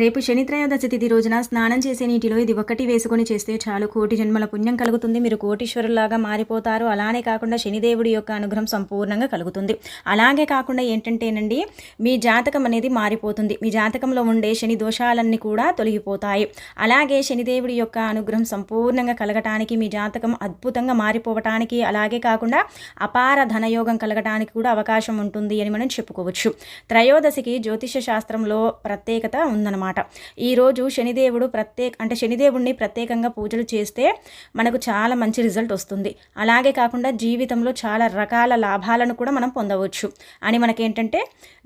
రేపు శనిత్రయోదశి తిథి రోజున స్నానం చేసే నీటిలో ఇది ఒకటి వేసుకొని చేస్తే చాలు. కోటి జన్మల పుణ్యం కలుగుతుంది. మీరు కోటీశ్వరులాగా మారిపోతారు. అలానే కాకుండా శనిదేవుడి యొక్క అనుగ్రహం సంపూర్ణంగా కలుగుతుంది. అలాగే కాకుండా ఏంటంటేనండి మీ జాతకం అనేది మారిపోతుంది. మీ జాతకంలో ఉండే శని దోషాలన్నీ కూడా తొలగిపోతాయి. అలాగే శనిదేవుడి యొక్క అనుగ్రహం సంపూర్ణంగా కలగటానికి మీ జాతకం అద్భుతంగా మారిపోవటానికి అలాగే కాకుండా అపార ధనయోగం కలగటానికి కూడా అవకాశం ఉంటుంది అని మనం చెప్పుకోవచ్చు. త్రయోదశికి జ్యోతిష శాస్త్రంలో ప్రత్యేకత ఉందన్నమాట. ఈరోజు శనిదేవుడు ప్రత్యేక అంటే శనిదేవుడిని ప్రత్యేకంగా పూజలు చేస్తే మనకు చాలా మంచి రిజల్ట్ వస్తుంది. అలాగే కాకుండా జీవితంలో చాలా రకాల లాభాలను కూడా మనం పొందవచ్చు అని మనకేంటంటే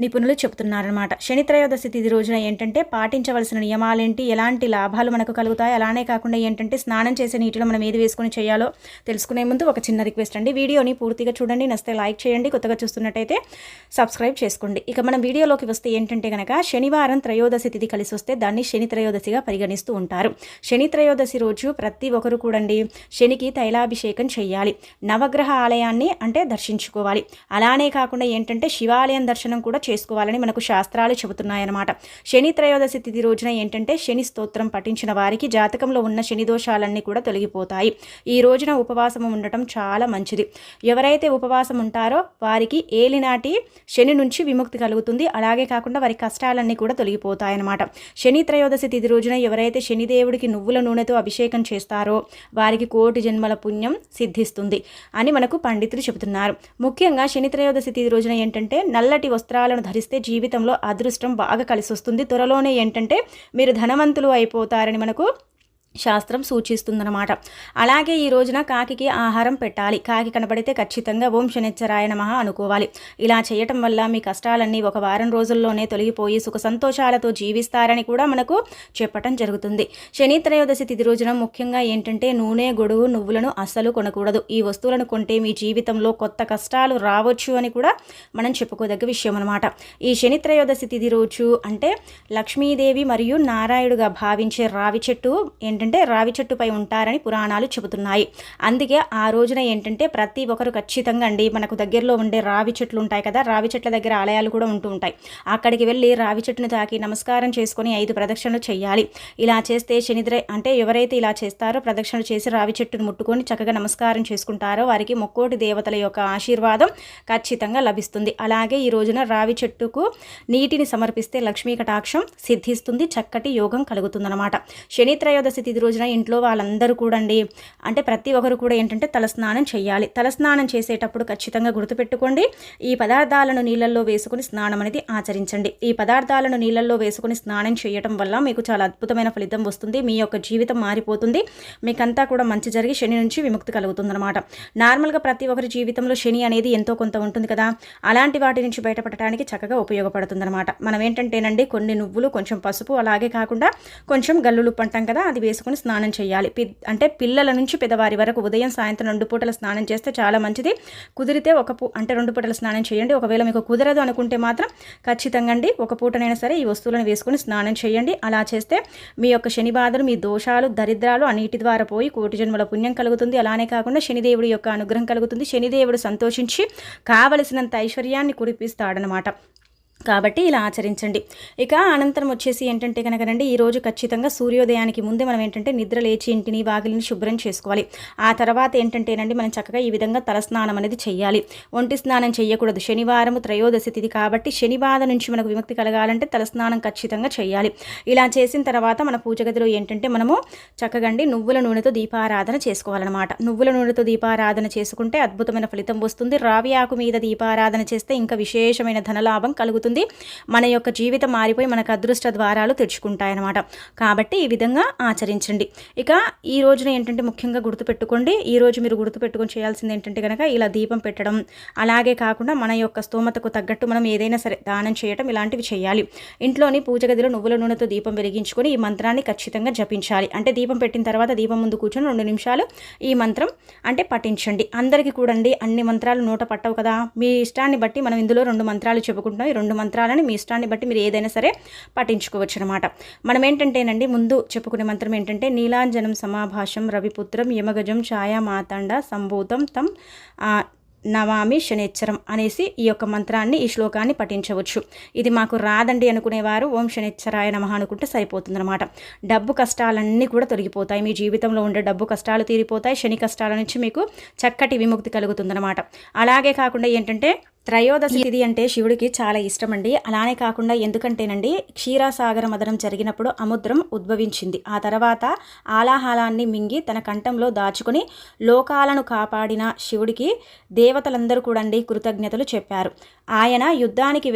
నిపుణులు చెప్తున్నారనమాట శని త్రయోదశి తిథి రోజున ఏంటంటే పాటించవలసిన నియమాలేంటి? ఎలాంటి లాభాలు మనకు కలుగుతాయి? అలానే కాకుండా ఏంటంటే స్నానం చేసే నీటిలో మనం ఏది వేసుకొని చేయాలో తెలుసుకునే ముందు ఒక చిన్న రిక్వెస్ట్ అండి. వీడియోని పూర్తిగా చూడండి. నస్తే లైక్ చేయండి. కొత్తగా చూస్తున్నట్టయితే సబ్స్క్రైబ్ చేసుకోండి. ఇక మనం వీడియోలోకి వస్తే ఏంటంటే కనుక శనివారం త్రయోదశి తిథి కలిసి వస్తే దాన్ని శని త్రయోదశిగా పరిగణిస్తూ ఉంటారు. శని త్రయోదశి రోజు ప్రతి ఒక్కరు కూడండి శనికి తైలాభిషేకం చేయాలి. నవగ్రహ ఆలయాన్ని అంటే దర్శించుకోవాలి. అలానే కాకుండా ఏంటంటే శివాలయం దర్శనం కూడా చేసుకోవాలని మనకు శాస్త్రాలు చెబుతున్నాయన్నమాట. శని త్రయోదశి తిథి రోజున ఏంటంటే శని స్తోత్రం పఠించిన వారికి జాతకంలో ఉన్న శని దోషాలన్నీ కూడా తొలగిపోతాయి. ఈ రోజున ఉపవాసం ఉండటం చాలా మంచిది. ఎవరైతే ఉపవాసం ఉంటారో వారికి ఏలినాటి శని నుంచి విముక్తి కలుగుతుంది. అలాగే కాకుండా వారి కష్టాలన్నీ కూడా తొలగిపోతాయన్నమాట. శని త్రయోదశి తిథి రోజున ఎవరైతే శనిదేవుడికి నువ్వుల నూనెతో అభిషేకం చేస్తారో వారికి కోటి జన్మల పుణ్యం సిద్ధిస్తుంది అని మనకు పండితులు చెబుతున్నారు. ముఖ్యంగా శని త్రయోదశి తిథి రోజున ఏంటంటే నల్లటి వస్త్రాలను ధరిస్తే జీవితంలో అదృష్టం బాగా కలిసి వస్తుంది త్వరలోనే ఏంటంటే మీరు ధనవంతులు అయిపోతారని మనకు శాస్త్రం సూచిస్తుందన్నమాట. అలాగే ఈ రోజున కాకికి ఆహారం పెట్టాలి. కాకి కనబడితే ఖచ్చితంగా ఓం శనిచ్చరాయ నమ అనుకోవాలి. ఇలా చేయటం వల్ల మీ కష్టాలన్నీ ఒక వారం రోజుల్లోనే తొలగిపోయి సుఖ సంతోషాలతో జీవిస్తారని కూడా మనకు చెప్పటం జరుగుతుంది. శని త్రయోదశి తిథి రోజున ముఖ్యంగా ఏంటంటే నూనె గొడుగు నువ్వులను అస్సలు కొనకూడదు. ఈ వస్తువులను కొంటే మీ జీవితంలో కొత్త కష్టాలు రావచ్చు అని కూడా మనం చెప్పుకోదగ్గ విషయం అనమాట ఈ శని త్రయోదశి తిథి రోజు అంటే లక్ష్మీదేవి మరియు నారాయుడుగా భావించే రావి చెట్టు ఏంటంటే రావి చెట్టుపై ఉంటారని పురాణాలు చెబుతున్నాయి. అందుకే ఆ రోజున ఏంటంటే ప్రతి ఒక్కరు ఖచ్చితంగా అండి మనకు దగ్గరలో ఉండే రావి చెట్లు ఉంటాయి కదా రావి చెట్ల దగ్గర ఆలయాలు కూడా ఉంటూ ఉంటాయి. అక్కడికి వెళ్ళి రావి చెట్టును తాకి నమస్కారం చేసుకొని ఐదు ప్రదక్షిణలు చేయాలి. ఇలా చేస్తే శనిద్ర అంటే ఎవరైతే ఇలా చేస్తారో ప్రదక్షిణలు చేసి రావి చెట్టును ముట్టుకొని చక్కగా నమస్కారం చేసుకుంటారో వారికి ముక్కోటి దేవతల యొక్క ఆశీర్వాదం ఖచ్చితంగా లభిస్తుంది. అలాగే ఈ రోజున రావి చెట్టుకు నీటిని సమర్పిస్తే లక్ష్మీ కటాక్షం సిద్ధిస్తుంది చక్కటి యోగం కలుగుతుందన్నమాట. శని త్రయోదశి తిథి రోజున ఇంట్లో వాళ్ళందరూ కూడండి అంటే ప్రతి ఒక్కరు కూడా ఏంటంటే తలస్నానం చేయాలి. తలస్నానం చేసేటప్పుడు ఖచ్చితంగా గుర్తుపెట్టుకోండి ఈ పదార్థాలను నీళ్ళల్లో వేసుకుని స్నానం అనేది ఆచరించండి. ఈ పదార్థాలను నీళ్ళల్లో వేసుకుని స్నానం చేయటం వల్ల మీకు చాలా అద్భుతమైన ఫలితం వస్తుంది మీ యొక్క జీవితం మారిపోతుంది మీకంతా కూడా మంచి జరిగి శని నుంచి విముక్తి కలుగుతుందన్నమాట. నార్మల్గా ప్రతి ఒక్కరి జీవితంలో శని అనేది ఎంతో కొంత ఉంటుంది కదా అలాంటి వాటి నుంచి బయటపడటానికి చక్కగా ఉపయోగపడుతుందన్నమాట. మనం ఏంటంటేనండి కొన్ని నువ్వులు కొంచెం పసుపు అలాగే కాకుండా కొంచెం గల్లులు అంటాం కదా అది తీసుకుని స్నానం చేయాలి. పి అంటే పిల్లల నుంచి పెద్దవారి వరకు ఉదయం సాయంత్రం రెండు పూటల స్నానం చేస్తే చాలా మంచిది. కుదిరితే ఒక పూ అంటే రెండు పూటల స్నానం చేయండి. ఒకవేళ మీకు కుదరదు అనుకుంటే మాత్రం ఖచ్చితంగా అండి ఒక పూటనైనా సరే ఈ వస్తువులను వేసుకొని స్నానం చేయండి. అలా చేస్తే మీ యొక్క శని బాధలు మీ దోషాలు దరిద్రాలు అన్నిటి ద్వారా పోయి కోటి జన్మల పుణ్యం కలుగుతుంది. అలానే కాకుండా శనిదేవుడి యొక్క అనుగ్రహం కలుగుతుంది. శనిదేవుడు సంతోషించి కావలసినంత ఐశ్వర్యాన్ని కురిపిస్తాడనమాట కాబట్టి ఇలా ఆచరించండి. ఇక అనంతరం వచ్చేసి ఏంటంటే కనుకనండి ఈరోజు ఖచ్చితంగా సూర్యోదయానికి ముందే మనం ఏంటంటే నిద్ర లేచి ఇంటిని వాకిలిని శుభ్రం చేసుకోవాలి. ఆ తర్వాత ఏంటంటేనండి మనం చక్కగా ఈ విధంగా తలస్నానం అనేది చేయాలి ఒంటి స్నానం చేయకూడదు శనివారం త్రయోదశి తిథి కాబట్టి శని బాధ నుంచి మనకు విముక్తి కలగాలంటే తలస్నానం ఖచ్చితంగా చేయాలి ఇలా చేసిన తర్వాత మన పూజ గదిలో ఏంటంటే మనము చక్కగండి నువ్వుల నూనెతో దీపారాధన చేసుకోవాలన్నమాట. నువ్వుల నూనెతో దీపారాధన చేసుకుంటే అద్భుతమైన ఫలితం వస్తుంది. రావి ఆకు మీద దీపారాధన చేస్తే ఇంకా విశేషమైన ధనలాభం కలుగుతుంది. మన యొక్క జీవితం మారిపోయి మనకు అదృష్ట ద్వారాలు తెరుచుకుంటాయన్నమాట. కాబట్టి ఈ విధంగా ఆచరించండి. ఇక ఈ రోజున ఏంటంటే ముఖ్యంగా గుర్తుపెట్టుకోండి. ఈ రోజు మీరు గుర్తుపెట్టుకొని చేయాల్సింది ఏంటంటే కనుక ఇలా దీపం పెట్టడం. అలాగే కాకుండా మన యొక్క స్తోమతకు తగ్గట్టు మనం ఏదైనా సరే దానం చేయడం ఇలాంటివి చేయాలి. ఇంట్లోని పూజ గదిలో నువ్వుల నూనెతో దీపం వెలిగించుకొని ఈ మంత్రాన్ని ఖచ్చితంగా జపించాలి. అంటే దీపం పెట్టిన తర్వాత దీపం ముందు కూర్చొని రెండు నిమిషాలు ఈ మంత్రం అంటే పఠించండి. అందరికీ కూడండి అన్ని మంత్రాలు నోట పట్టవు కదా. మీ ఇష్టాన్ని బట్టి మనం ఇందులో రెండు మంత్రాలు చెప్పుకుంటున్నాం. ఈ రెండు మంత్రాలని మీ ఇష్టాన్ని బట్టి మీరు ఏదైనా సరే పఠించుకోవచ్చు అనమాట మనం ఏంటంటేనండి ముందు చెప్పుకునే మంత్రం ఏంటంటే నీలాంజనం సమాభాషం రవిపుత్రం యమగజం ఛాయా మాతాండ సంభూతం తం నవామి శనిచ్చరం అనేసి ఈ యొక్క మంత్రాన్ని ఈ శ్లోకాన్ని పఠించవచ్చు. ఇది మాకు రాదండి అనుకునేవారు ఓం శనిచ్చరాయ నమ అనుకుంటే సరిపోతుందన్నమాట డబ్బు కష్టాలన్నీ కూడా తొలగిపోతాయి. మీ జీవితంలో ఉండే డబ్బు కష్టాలు తీరిపోతాయి. శని కష్టాల నుంచి మీకు చక్కటి విముక్తి కలుగుతుందన్నమాట అలాగే కాకుండా ఏంటంటే త్రయోదశి తిథి అంటే శివుడికి చాలా ఇష్టం అండి అలానే కాకుండా ఎందుకంటేనండి క్షీరాసాగర మదనం జరిగినప్పుడు అముద్రం ఉద్భవించింది. ఆ తర్వాత ఆలాహలాన్ని మింగి తన కంఠంలో దాచుకుని లోకాలను కాపాడిన శివుడికి దేవతలందరూ కూడా కృతజ్ఞతలు చెప్పారు. ఆయన యుద్ధానికి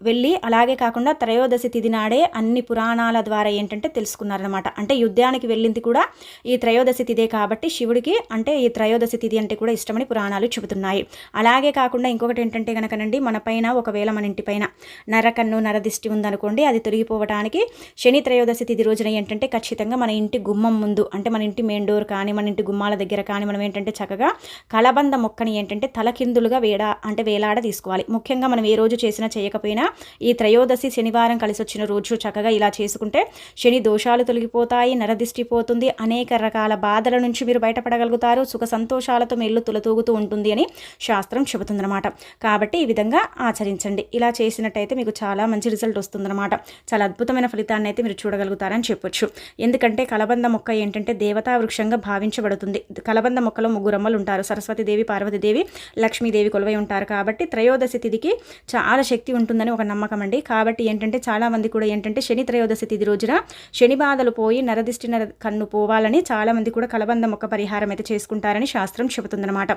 వెళ్ళి అలాగే కాకుండా త్రయోదశి తిథి నాడే అన్ని పురాణాల ద్వారా ఏంటంటే తెలుసుకున్నారనమాట అంటే యుద్ధానికి వెళ్ళింది కూడా ఈ త్రయోదశి తిథే కాబట్టి శివుడికి అంటే ఈ త్రయోదశి తిథి అంటే కూడా ఇష్టమని పురాణాలు చెబుతున్నాయి. అలాగే కాకుండా ఇంకొకటి ఏంటంటే కనుకనండి మన పైన ఒకవేళ మన ఇంటి పైన నరకన్ను నరదిష్టి ఉందనుకోండి అది తొలగిపోవడానికి శని త్రయోదశి తిథి రోజున ఏంటంటే ఖచ్చితంగా మన ఇంటి గుమ్మం ముందు అంటే మన ఇంటి మెయిన్ డోర్ కానీ మన ఇంటి గుమ్మాల దగ్గర కానీ మనం ఏంటంటే చక్కగా కలబంద మొక్కని ఏంటంటే తలకిందులుగా వేడ అంటే వేలాడ తీసుకోవాలి ముఖ్యంగా మనం ఏ రోజు చేసినా చేయకపోయినా ఈ త్రయోదశి శనివారం కలిసి వచ్చిన రోజు చక్కగా ఇలా చేసుకుంటే శని దోషాలు తొలగిపోతాయి నరదిష్టి పోతుంది. అనేక రకాల బాధల నుంచి మీరు బయటపడగలుగుతారు. సుఖ సంతోషాలతో మెల్లు తులతూగుతూ ఉంటుంది అని శాస్త్రం చెబుతుందన్నమాట. కాబట్టి ఈ విధంగా ఆచరించండి. ఇలా చేసినట్టయితే మీకు చాలా మంచి రిజల్ట్ వస్తుందన్నమాట. చాలా అద్భుతమైన ఫలితాన్ని అయితే మీరు చూడగలుగుతారని చెప్పొచ్చు. ఎందుకంటే కలబంద మొక్క ఏంటంటే దేవతా వృక్షంగా భావించబడుతుంది. కలబంద మొక్కలో ముగ్గురు అమ్మలు ఉంటారు. సరస్వతిదేవి పార్వతీదేవి లక్ష్మీదేవి కొలువై ఉంటారు. కాబట్టి త్రయోదశి తిథికి చాలా శక్తి ఉంటుందని ఒక నమ్మకం అండి. కాబట్టి ఏంటంటే చాలామంది కూడా ఏంటంటే శని త్రయోదశి తిథి రోజున శని బాధలు పోయి నరదిష్టి నర కన్ను పోవాలని చాలామంది కూడా కలబంద మొక్క పరిహారం అయితే చేసుకుంటారని శాస్త్రం చెబుతుందన్నమాట.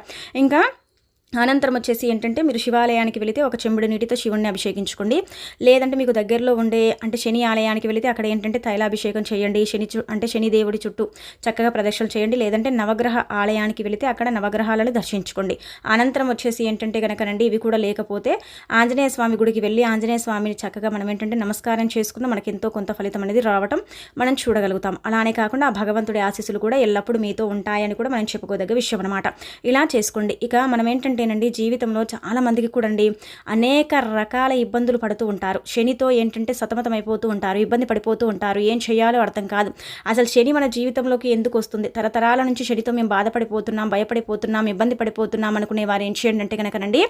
ఇంకా అనంతరం వచ్చేసి ఏంటంటే మీరు శివాలయానికి వెళితే ఒక చెంబుడు నీటితో శివుణ్ణి అభిషేకించుకోండి. లేదంటే మీకు దగ్గరలో ఉండే అంటే శని ఆలయానికి వెళితే అక్కడ ఏంటంటే తైలాభిషేకం చేయండి శని అంటే శని దేవుడి చుట్టూ చక్కగా ప్రదర్శనలు చేయండి. లేదంటే నవగ్రహ ఆలయానికి వెళితే అక్కడ నవగ్రహాలను దర్శించుకోండి. అనంతరం వచ్చేసి ఏంటంటే కనుకనండి ఇవి కూడా లేకపోతే ఆంజనేయ స్వామి గుడికి వెళ్ళి ఆంజనేయ స్వామిని చక్కగా మనం ఏంటంటే నమస్కారం చేసుకున్న మనకి ఎంతో కొంత ఫలితం అనేది రావటం మనం చూడగలుగుతాం. అలానే కాకుండా ఆ భగవంతుడి ఆశీస్సులు కూడా ఎల్లప్పుడూ మీతో ఉంటాయని కూడా మనం చెప్పుకోదగ్గ విషయం అనమాట ఇలా చేసుకోండి. ఇక మనం ఏంటంటే ఏంటంటేనండి జీవితంలో చాలా మందికి కూడా అండి అనేక రకాల ఇబ్బందులు పడుతూ ఉంటారు. శనితో ఏంటంటే సతమతం అయిపోతూ ఉంటారు ఇబ్బంది పడిపోతూ ఉంటారు. ఏం చేయాలో అర్థం కాదు. అసలు శని మన జీవితంలోకి ఎందుకు వస్తుంది? తరతరాల నుంచి శనితో మేము బాధపడిపోతున్నాం భయపడిపోతున్నాం ఇబ్బంది పడిపోతున్నాం అనుకునే వారు ఏం చేయండి అంటే కనుకనండి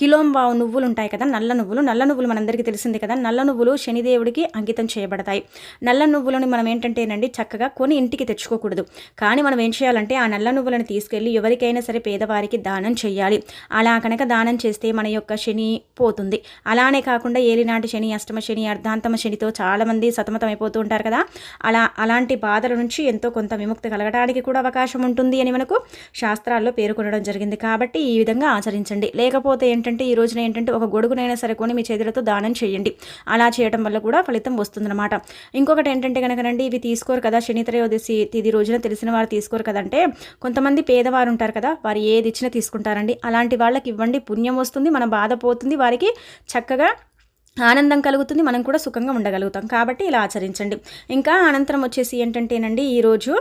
కిలోంబావు నువ్వులు ఉంటాయి కదా నల్ల నువ్వులు నల్ల నువ్వులు మనందరికీ తెలిసింది కదా నల్ల నువ్వులు శనిదేవుడికి అంకితం చేయబడతాయి. నల్ల నువ్వులను మనం ఏంటంటేనండి చక్కగా కొని ఇంటికి తెచ్చుకోకూడదు. కానీ మనం ఏం చేయాలంటే ఆ నల్ల నువ్వులను తీసుకెళ్ళి ఎవరికైనా సరే పేదవారికి దానం చేయాలి. అలా కనుక దానం చేస్తే మన యొక్క శని పోతుంది. అలానే కాకుండా ఏలినాటి శని అష్టమ శని అర్ధాంతమ శనితో చాలామంది సతమతం అయిపోతూ ఉంటారు కదా. అలా అలాంటి బాధల నుంచి ఎంతో కొంత విముక్తి కలగడానికి కూడా అవకాశం ఉంటుంది అని మనకు శాస్త్రాల్లో పేర్కొనడం జరిగింది. కాబట్టి ఈ విధంగా ఆచరించండి. లేకపోతే ఏంటంటే ఈ రోజున ఏంటంటే ఒక గొడుగునైనా సరే కొని మీ చేతులతో దానం చేయండి. అలా చేయడం వల్ల కూడా ఫలితం వస్తుందన్నమాట. ఇంకొకటి ఏంటంటే కనుకనండి ఇవి తీసుకోరు కదా. శని త్రయోదశి తిది రోజున తెలిసిన వారు తీసుకోరు కదంటే కొంతమంది పేదవారు ఉంటారు కదా. వారు ఏది ఇచ్చినా తీసుకుంటారండి. అలా అలాంటి వాళ్ళకి ఇవ్వండి పుణ్యం వస్తుంది మన బాధ పోతుంది వారికి చక్కగా ఆనందం కలుగుతుంది మనం కూడా సుఖంగా ఉండగలుగుతాం. కాబట్టి ఇలా ఆచరించండి. ఇంకా అనంతరం వచ్చేసి ఏంటంటేనండి ఈరోజు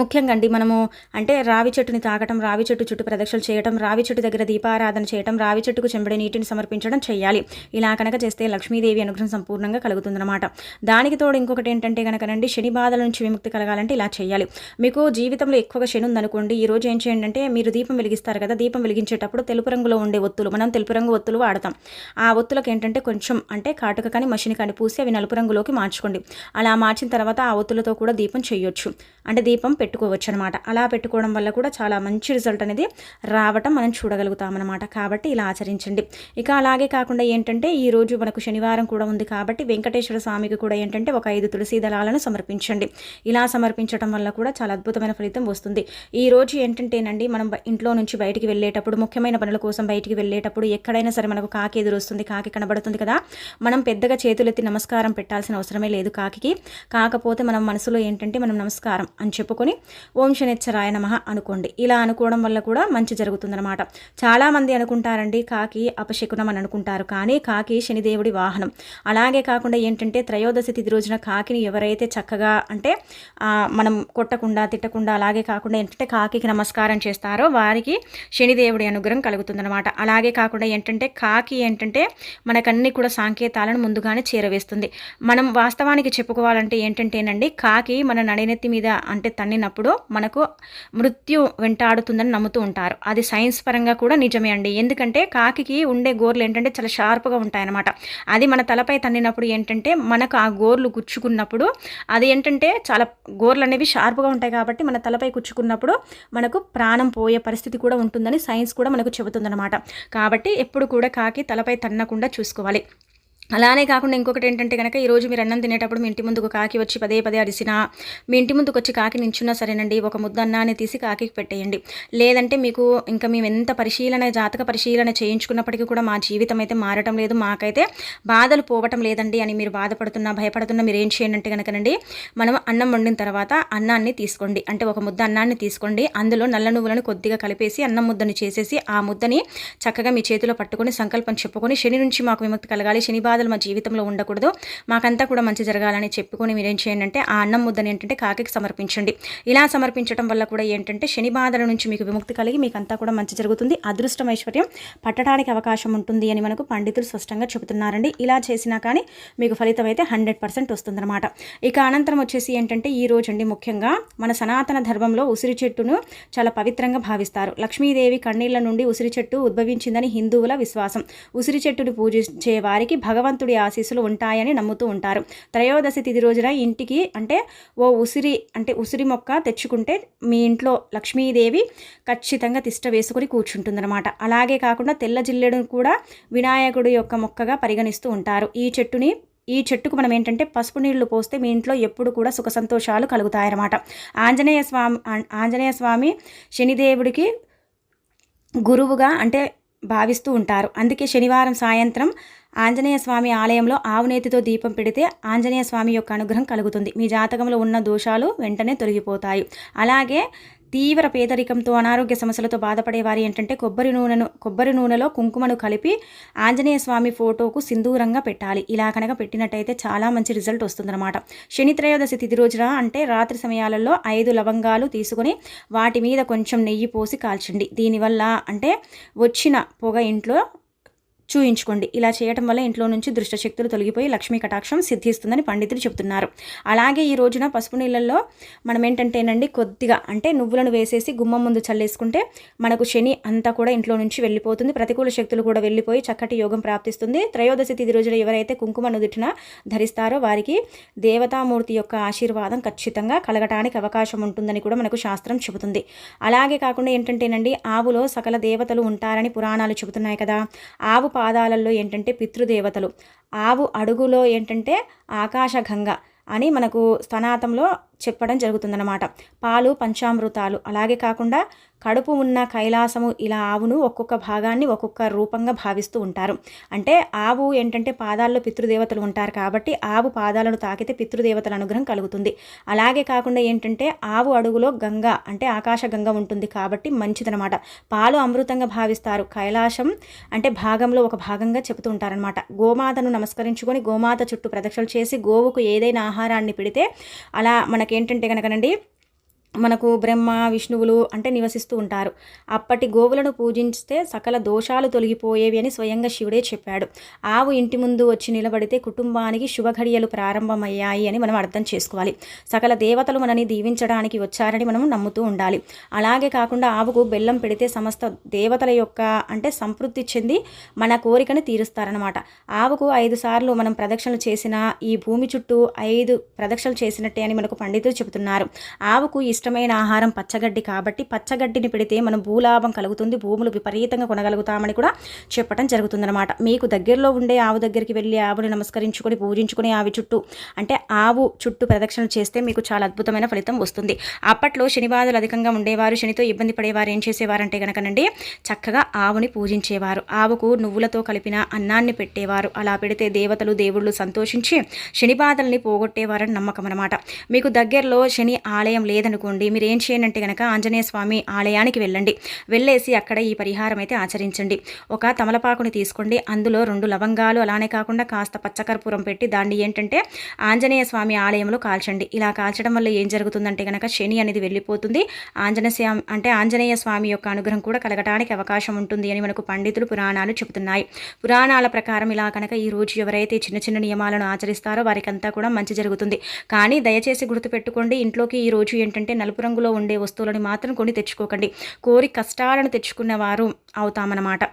ముఖ్యంగా అండి మనము అంటే రావి చెట్టుని తాగటం రావి చెట్టు చుట్టూ ప్రదక్షిణలు చేయటం రావి చెట్టు దగ్గర దీపారాధన చేయటం రావి చెట్టుకు చెంబడి నీటిని సమర్పించడం చేయాలి. ఇలా కనుక చేస్తే లక్ష్మీదేవి అనుగ్రహం సంపూర్ణంగా కలుగుతుందన్నమాట. దానికి తోడు ఇంకొకటి ఏంటంటే కనుకనండి శని బాధల నుంచి విముక్తి కలగాలంటే ఇలా చేయాలి. మీకు జీవితంలో ఎక్కువగా శని ఉందనుకోండి ఈ రోజు ఏం చేయండి అంటే మీరు దీపం వెలిగిస్తారు కదా దీపం వెలిగించేటప్పుడు తెలుపు రంగులో ఉండే ఒత్తులు మనం తెలుపు రంగు ఒత్తులు వాడతాం. ఆ ఒత్తులకు ఏంటంటే కొంచెం అంటే కాటుక కానీ మషిని కానీ పూసి అవి నలుపు రంగులోకి మార్చుకోండి. అలా మార్చిన తర్వాత ఆ ఒత్తులతో కూడా దీపం చేయొచ్చు. అంటే దీపం పెట్టుకోవచ్చు అనమాట అలా పెట్టుకోవడం వల్ల కూడా చాలా మంచి రిజల్ట్ అనేది రావటం మనం చూడగలుగుతాం అనమాట కాబట్టి ఇలా ఆచరించండి. ఇక అలాగే కాకుండా ఏంటంటే ఈరోజు మనకు శనివారం కూడా ఉంది కాబట్టి వెంకటేశ్వర స్వామికి కూడా ఏంటంటే ఒక ఐదు తులసి దళాలను సమర్పించండి. ఇలా సమర్పించడం వల్ల కూడా చాలా అద్భుతమైన ఫలితం వస్తుంది. ఈ రోజు ఏంటంటేనండి మనం ఇంట్లో నుంచి బయటికి వెళ్ళేటప్పుడు ముఖ్యమైన పనుల కోసం బయటికి వెళ్ళేటప్పుడు ఎక్కడైనా సరే మనకు కాకి ఎదురు వస్తుంది కాకి కనబడుతుంది కదా. మనం పెద్దగా చేతులెత్తి నమస్కారం పెట్టాల్సిన అవసరమే లేదు కాకి కాకపోతే మనం మనసులో ఏంటంటే మనం నమస్కారం అని చెప్పుకొని ఓం శనిచ్చరాయ నమ అనుకోండి. ఇలా అనుకోవడం వల్ల కూడా మంచి జరుగుతుందన్నమాట. చాలామంది అనుకుంటారండి కాకి అపశకునం అని అనుకుంటారు. కానీ కాకి శనిదేవుడి వాహనం. అలాగే కాకుండా ఏంటంటే త్రయోదశి తిథి రోజున కాకిని ఎవరైతే చక్కగా అంటే మనం కొట్టకుండా తిట్టకుండా అలాగే కాకుండా ఏంటంటే కాకికి నమస్కారం చేస్తారో వారికి శనిదేవుడి అనుగ్రహం కలుగుతుందన్నమాట. అలాగే కాకుండా ఏంటంటే కాకి ఏంటంటే మనకన్నీ కూడా సాంకేతాలను ముందుగానే చేరవేస్తుంది. మనం వాస్తవానికి చెప్పుకోవాలంటే ఏంటంటేనండి కాకి మన నడినెత్తి మీద అంటే తన్ని తన్నినప్పుడు మనకు మృత్యు వెంటాడుతుందని నమ్ముతూ ఉంటారు. అది సైన్స్ పరంగా కూడా నిజమే అండి. ఎందుకంటే కాకి ఉండే గోర్లు ఏంటంటే చాలా షార్ప్గా ఉంటాయన్నమాట. అది మన తలపై తన్నినప్పుడు ఏంటంటే మనకు ఆ గోర్లు గుచ్చుకున్నప్పుడు అది ఏంటంటే చాలా గోర్లు అనేవి షార్ప్గా ఉంటాయి కాబట్టి మన తలపై గుచ్చుకున్నప్పుడు మనకు ప్రాణం పోయే పరిస్థితి కూడా ఉంటుందని సైన్స్ కూడా మనకు చెబుతుందన్నమాట. కాబట్టి ఎప్పుడు కూడా కాకి తలపై తన్నకుండా చూసుకోవాలి. అలానే కాకుండా ఇంకొకటి ఏంటంటే కనుక ఈరోజు మీరు అన్నం తినేటప్పుడు మీ ఇంటి ముందుకు కాకి వచ్చి పదే పదే అరిసినా మీ ఇంటి ముందుకు వచ్చి కాకి నించున్నా సరేనండి ఒక ముద్ద అన్నాన్ని తీసి కాకి పెట్టేయండి. లేదంటే మీకు ఇంకా మేము ఎంత పరిశీలన జాతక పరిశీలన చేయించుకున్నప్పటికీ కూడా మా జీవితం అయితే మారటం లేదు మాకైతే బాధలు పోవటం లేదండి అని మీరు బాధపడుతున్నా భయపడుతున్నా మీరు ఏం చేయండి అంటే కనుకనండి మనం అన్నం వండిన తర్వాత అన్నాన్ని తీసుకోండి. అంటే ఒక ముద్ద అన్నాన్ని తీసుకోండి అందులో నల్ల నువ్వులను కొద్దిగా కలిపేసి అన్నం ముద్దని చేసేసి ఆ ముద్దని చక్కగా మీ చేతిలో పట్టుకొని సంకల్పం చెప్పుకొని శని నుంచి మాకు విముక్తి కలగాలి శని బాధలు మా జీవితంలో ఉండకూడదు. మాకంతా కూడా మంచి జరగాలని చెప్పుకొని మీరేం చేయండి అంటే ఆ అన్నం ముద్దని ఏంటంటే కాకికి సమర్పించండి. ఇలా సమర్పించడం వల్ల కూడా ఏంటంటే శని బాధల నుంచి మీకు విముక్తి కలిగి మీకంతా కూడా మంచి జరుగుతుంది. అదృష్టం ఐశ్వర్యం పట్టడానికి అవకాశం ఉంటుంది అని మనకు పండితులు స్పష్టంగా చెబుతున్నారండి. ఇలా చేసినా కానీ మీకు ఫలితం అయితే హండ్రెడ్ పర్సెంట్ వస్తుందన్నమాట. ఇక అనంతరం వచ్చేసి ఏంటంటే ఈ రోజు అండి ముఖ్యంగా మన సనాతన ధర్మంలో ఉసిరి చెట్టును చాలా పవిత్రంగా భావిస్తారు. లక్ష్మీదేవి కన్నీళ్ళ నుండి ఉసిరి చెట్టు ఉద్భవించిందని హిందువుల విశ్వాసం. ఉసిరి చెట్టును పూజించే వారికి భగవంతుడి ఆశీస్సులు ఉంటాయని నమ్ముతూ ఉంటారు. త్రయోదశి తిథి రోజున ఇంటికి అంటే ఓ ఉసిరి అంటే ఉసిరి మొక్క తెచ్చుకుంటే మీ ఇంట్లో లక్ష్మీదేవి ఖచ్చితంగా తిష్ట వేసుకుని కూర్చుంటుందన్నమాట. అలాగే కాకుండా తెల్ల జిల్లెడును కూడా వినాయకుడి యొక్క మొక్కగా పరిగణిస్తూ ఉంటారు. ఈ చెట్టుని ఈ చెట్టుకు మనం ఏంటంటే పసుపు నీళ్ళు పోస్తే మీ ఇంట్లో ఎప్పుడు కూడా సుఖ సంతోషాలు కలుగుతాయన్నమాట. ఆంజనేయ స్వామి ఆంజనేయ స్వామి శనిదేవుడికి గురువుగా అంటే భావిస్తూ ఉంటారు. అందుకే శనివారం సాయంత్రం ఆంజనేయ స్వామి ఆలయంలో ఆవునేతితో దీపం పెడితే ఆంజనేయ స్వామి యొక్క అనుగ్రహం కలుగుతుంది. మీ జాతకంలో ఉన్న దోషాలు వెంటనే తొలగిపోతాయి. అలాగే తీవ్ర పేదరికంతో అనారోగ్య సమస్యలతో బాధపడే వారు ఏంటంటే కొబ్బరి నూనెను కొబ్బరి నూనెలో కుంకుమను కలిపి ఆంజనేయ స్వామి ఫోటోకు సింధూరంగా పెట్టాలి. ఇలా కనుక పెట్టినట్టయితే చాలా మంచి రిజల్ట్ వస్తుందన్నమాట. శని త్రయోదశి తిథి రోజున అంటే రాత్రి సమయాలలో ఐదు లవంగాలు తీసుకొని వాటి మీద కొంచెం నెయ్యి పోసి కాల్చండి. దీనివల్ల అంటే వచ్చిన పొగ ఇంట్లో చూయించుకోండి. ఇలా చేయటం వల్ల ఇంట్లో నుంచి దుష్టశక్తులు తొలగిపోయి లక్ష్మీ కటాక్షం సిద్ధిస్తుందని పండితులు చెబుతున్నారు. అలాగే ఈ రోజున పసుపు నీళ్ళల్లో మనం ఏంటంటేనండి కొద్దిగా అంటే నువ్వులను వేసేసి గుమ్మం ముందు చల్లేసుకుంటే మనకు శని అంతా కూడా ఇంట్లో నుంచి వెళ్ళిపోతుంది. ప్రతికూల శక్తులు కూడా వెళ్ళిపోయి చక్కటి యోగం ప్రాప్తిస్తుంది. త్రయోదశి తిది రోజున ఎవరైతే కుంకుమ నుదుటిన ధరిస్తారో వారికి దేవతామూర్తి యొక్క ఆశీర్వాదం ఖచ్చితంగా కలగటానికి అవకాశం ఉంటుందని కూడా మనకు శాస్త్రం చెబుతుంది. అలాగే కాకుండా ఏంటంటేనండి ఆవులో సకల దేవతలు ఉంటారని పురాణాలు చెబుతున్నాయి కదా. ఆవు పాదాలలో ఏంటంటే పితృదేవతలు. ఆవు అడుగులో ఏంటంటే ఆకాశగంగ అని మనకు స్థనాతంలో చెప్పడం జరుగుతుందన్నమాట. పాలు పంచామృతాలు అలాగే కాకుండా కడుపు ఉన్న కైలాసము ఇలా ఆవును ఒక్కొక్క భాగాన్ని ఒక్కొక్క రూపంగా భావిస్తూ ఉంటారు. అంటే ఆవు ఏంటంటే పాదాల్లో పితృదేవతలు ఉంటారు కాబట్టి ఆవు పాదాలను తాకితే పితృదేవతల అనుగ్రహం కలుగుతుంది. అలాగే కాకుండా ఏంటంటే ఆవు అడుగులో గంగ అంటే ఆకాశ గంగ ఉంటుంది కాబట్టి మంచిదనమాట పాలు అమృతంగా భావిస్తారు. కైలాసం అంటే భాగంలో ఒక భాగంగా చెబుతూ ఉంటారనమాట గోమాతను నమస్కరించుకొని గోమాత చుట్టూ ప్రదక్షిణలు చేసి గోవుకు ఏదైనా ఆహారాన్ని పెడితే అలా మనకి ఏంటంటే కనుకనండి మనకు బ్రహ్మ విష్ణువులు అంటే నివసిస్తూ ఉంటారు. అప్పటి గోవులను పూజిస్తే సకల దోషాలు తొలగిపోయేవి అని స్వయంగా శివుడే చెప్పాడు. ఆవు ఇంటి ముందు వచ్చి నిలబడితే కుటుంబానికి శుభఘడియలు ప్రారంభమయ్యాయి అని మనం అర్థం చేసుకోవాలి. సకల దేవతలు మనని దీవించడానికి వచ్చారని మనం నమ్ముతూ ఉండాలి. అలాగే కాకుండా ఆవుకు బెల్లం పెడితే సమస్త దేవతల యొక్క అంటే సంతృప్తి చెంది మన కోరికను తీరుస్తారనమాట ఆవుకు ఐదు సార్లు మనం ప్రదక్షిణలు చేసిన ఈ భూమి చుట్టూ ఐదు ప్రదక్షిణలు చేసినట్టే అని మనకు పండితులు చెబుతున్నారు. ఆవుకు ఇష్ట ఇష్టమైన ఆహారం పచ్చగడ్డి కాబట్టి పచ్చగడ్డిని పెడితే మనం భూలాభం కలుగుతుంది భూములు విపరీతంగా కొనగలుగుతామని కూడా చెప్పడం జరుగుతుందన్నమాట. మీకు దగ్గరలో ఉండే ఆవు దగ్గరికి వెళ్ళి ఆవుని నమస్కరించుకొని పూజించుకుని ఆవి చుట్టూ అంటే ఆవు చుట్టూ ప్రదక్షిణలు చేస్తే మీకు చాలా అద్భుతమైన ఫలితం వస్తుంది. అప్పట్లో శనివాదులు అధికంగా ఉండేవారు శనితో ఇబ్బంది పడేవారు ఏం చేసేవారంటే కనుకనండి చక్కగా ఆవుని పూజించేవారు. ఆవుకు నువ్వులతో కలిపిన అన్నాన్ని పెట్టేవారు. అలా పెడితే దేవతలు దేవుళ్ళు సంతోషించి శని బాధల్ని పోగొట్టేవారని నమ్మకం అనమాట మీకు దగ్గరలో శని ఆలయం లేదనుకోండి చేసుకోండి మీరు ఏం చేయండి అంటే కనుక ఆంజనేయ స్వామి ఆలయానికి వెళ్ళండి. వెళ్ళేసి అక్కడ ఈ పరిహారం అయితే ఆచరించండి. ఒక తమలపాకుని తీసుకోండి. అందులో రెండు లవంగాలు అలానే కాకుండా కాస్త పచ్చకర్పూరం పెట్టి దాన్ని ఏంటంటే ఆంజనేయ స్వామి ఆలయంలో కాల్చండి. ఇలా కాల్చడం వల్ల ఏం జరుగుతుందంటే కనుక శని అనేది వెళ్ళిపోతుంది. ఆంజనేయ అంటే ఆంజనేయ స్వామి యొక్క అనుగ్రహం కూడా కలగటానికి అవకాశం ఉంటుంది అని మనకు పండితులు పురాణాలు చెబుతున్నాయి. పురాణాల ప్రకారం ఇలా కనుక ఈ రోజు ఎవరైతే చిన్న చిన్న నియమాలను ఆచరిస్తారో వారికంతా కూడా మంచి జరుగుతుంది. కానీ దయచేసి గుర్తుపెట్టుకోండి ఇంట్లోకి ఈ రోజు ఏంటంటే నలుపు రంగులో ఉండే వస్తువులను మాత్రం కొని తెచ్చుకోకండి. కోరి కష్టాలను తెచ్చుకునేవారు అవుతామన్నమాట.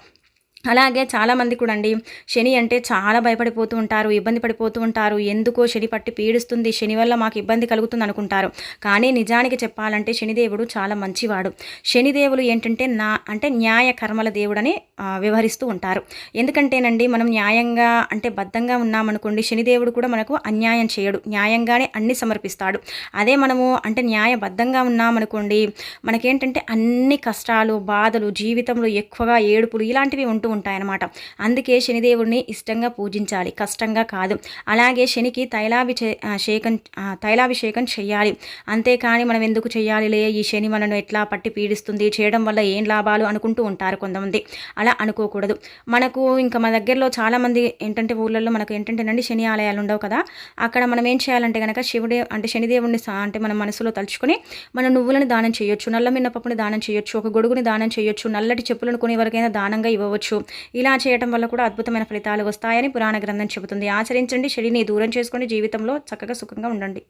అలాగే చాలామంది కూడా అండి శని అంటే చాలా భయపడిపోతూ ఉంటారు ఇబ్బంది పడిపోతూ ఉంటారు. ఎందుకో శని పట్టి పీడిస్తుంది శని వల్ల మాకు ఇబ్బంది కలుగుతుంది అనుకుంటారు. కానీ నిజానికి చెప్పాలంటే శనిదేవుడు చాలా మంచివాడు. శనిదేవులు ఏంటంటే నా అంటే న్యాయ కర్మల దేవుడని వ్యవహరిస్తూ ఉంటారు. ఎందుకంటేనండి మనం న్యాయంగా అంటే బద్ధంగా ఉన్నామనుకోండి శనిదేవుడు కూడా మనకు అన్యాయం చేయడు. న్యాయంగానే అన్ని సమర్పిస్తాడు. అదే మనము అంటే న్యాయబద్ధంగా ఉన్నామనుకోండి మనకేంటంటే అన్ని కష్టాలు బాధలు జీవితంలో ఎక్కువగా ఏడుపులు ఇలాంటివి ఉంటూ ఉంటాయన్నమాట. అందుకే శనిదేవుడిని ఇష్టంగా పూజించాలి. కష్టంగా కాదు. అలాగే శనికి తైలాభిషేకం తైలాభిషేకం చేయాలి అంతేకాని మనం ఎందుకు చేయాలిలే ఈ శని మనను ఎట్లా పట్టి పీడిస్తుంది? చేయడం వల్ల ఏం లాభాలు? అనుకుంటూ ఉంటారు కొంతమంది. అలా అనుకోకూడదు. మనకు ఇంకా మన దగ్గరలో చాలామంది ఏంటంటే ఊళ్ళల్లో మనకు ఏంటంటేనండి శని ఆలయాలు ఉండవు కదా. అక్కడ మనం ఏం చేయాలంటే కనుక శివుడే అంటే శనిదేవుడిని అంటే మన మనసులో తలుచుకొని మన నువ్వులను దానం చేయొచ్చు నల్ల మిన్నపప్పుని దానం చేయొచ్చు ఒక గొడుగుని దానం చేయొచ్చు నల్లటి చెప్పులను కొనే వరకైనా దానంగా ఇవ్వవచ్చు. ఇలా చేయటం వల్ల కూడా అద్భుతమైన ఫలితాలు వస్తాయని పురాణ గ్రంథం చెబుతుంది. ఆచరించండి శరీని దూరం చేసుకోండి జీవితంలో చక్కగా సుఖంగా ఉండండి.